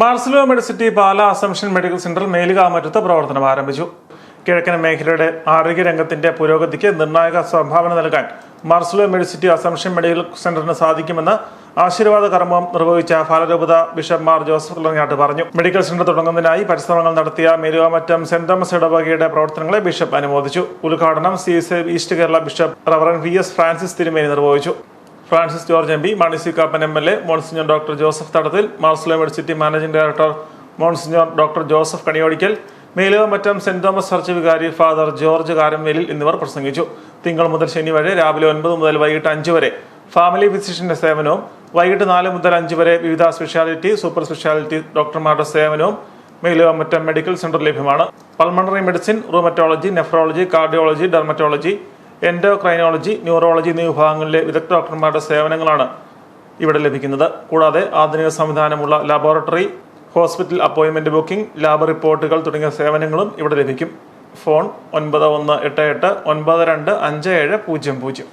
Marsleeva Medicity Pala Assumption medical centre മേലുകാമറ്റത്ത് പ്രവർത്തനം ആരംഭിച്ചു. കിഴക്കൻ മേഖലയുടെ ആരോഗ്യരംഗത്തിന്റെ പുരോഗതിക്ക് നിർണായക സംഭാവന നൽകാൻ മാർസലോ മെഡിസിറ്റി അസംഷൻ മെഡിക്കൽ സെന്ററിന് സാധിക്കുമെന്ന് ആശീർവാദ കർമ്മം നിർവഹിച്ച ഫലരൂപത ബിഷപ്പ് മാർ ജോസഫ് കുളങ്ങാട്ട് പറഞ്ഞു. മെഡിക്കൽ സെന്റർ തുടങ്ങുന്നതിനായി പരിശ്രമങ്ങൾ നടത്തിയ മേലുകാമറ്റം സെന്റ് തോമസ് ഇടവകയുടെ പ്രവർത്തനങ്ങളെ ബിഷപ്പ് അനുമോദിച്ചു. ഉദ്ഘാടനം C East Kerala bishop Reverend V S Francis തിരുമേനി നിർവഹിച്ചു. Francis George M P Mani C Kappan M L A monsignor doctor Joseph Thadathil Marsleeva university managing director monsignor doctor Joseph Kaniyodickal Meluvamattam saint Thomas church വികാരി father George Karamvelil എന്നിവർ പ്രസംഗിച്ചു. തിങ്കൾ മുതൽ ശനി വരെ രാവിലെ ഒൻപത് മുതൽ വൈകിട്ട് അഞ്ച് വരെ ഫാമിലി ഫിസിഷ്യന്റെ സേവനവും വൈകിട്ട് നാല് മുതൽ അഞ്ച് വരെ വിവിധ സ്പെഷ്യാലിറ്റി സൂപ്പർ സ്പെഷ്യാലിറ്റി ഡോക്ടർമാരുടെ സേവനവും മേലുവമറ്റം മെഡിക്കൽ സെന്റർ ലഭ്യമാണ്. Pulmonary medicine rheumatology nephrology cardiology dermatology endocrinology neurology എന്നീ വിഭാഗങ്ങളിലെ വിദഗ്ധ ഡോക്ടർമാരുടെ സേവനങ്ങളാണ് ഇവിടെ ലഭിക്കുന്നത്. കൂടാതെ ആധുനിക സംവിധാനമുള്ള laboratory hospital appointment booking lab റിപ്പോർട്ടുകൾ തുടങ്ങിയ സേവനങ്ങളും ഇവിടെ ലഭിക്കും. ഫോൺ ഒൻപത് ഒന്ന് എട്ട് എട്ട് ഒൻപത് രണ്ട് അഞ്ച് ഏഴ് പൂജ്യം പൂജ്യം.